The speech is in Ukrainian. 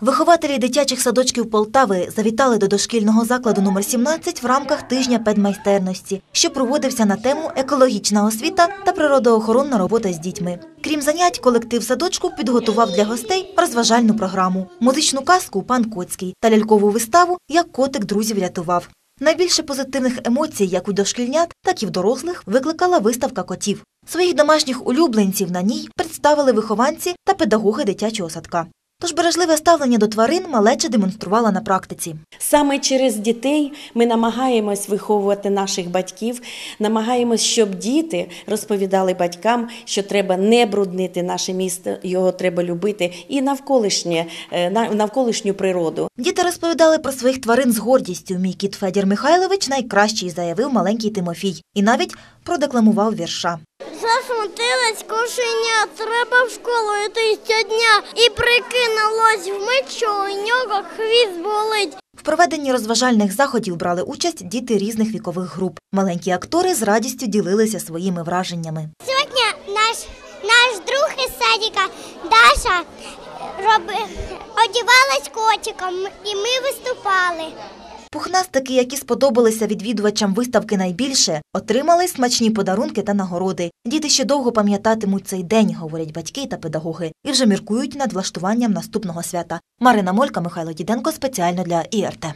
Вихователі дитячих садочків Полтави завітали до дошкільного закладу номер 17 в рамках тижня педмайстерності, що проводився на тему екологічна освіта та природоохоронна робота з дітьми. Крім занять, колектив садочку підготував для гостей розважальну програму, музичну казку Пан Коцький та лялькову виставу Як котик друзів рятував. Найбільше позитивних емоцій, як у дошкільнят, так і в дорослих, викликала виставка котів. Своїх домашніх улюбленців на ній представили вихованці та педагоги дитячого садка. Тож бережливе ставлення до тварин малеча демонструвала на практиці. Саме через дітей ми намагаємось виховувати наших батьків, намагаємось, щоб діти розповідали батькам, що треба не бруднити наше місто, його треба любити, і навколишнє, е, навколишню природу. Діти розповідали про своїх тварин з гордістю. Мій кіт Федір Михайлович найкращий, заявив маленький Тимофій, і навіть продекламував вірша. Засмутилась кошеня, треба в школу йти щодня. І прикинулось вмить, що у нього хвіст болить. В проведенні розважальних заходів брали участь діти різних вікових груп. Маленькі актори з радістю ділилися своїми враженнями. Сьогодні наш, наш друг із садика Даша роби, одівалась котиком, і ми виступали. Пухнастики, які сподобалися відвідувачам виставки найбільше, отримали смачні подарунки та нагороди. Діти ще довго пам'ятатимуть цей день, говорять батьки та педагоги, і вже міркують над влаштуванням наступного свята. Марина Молька, Михайло Діденко спеціально для ІРТ.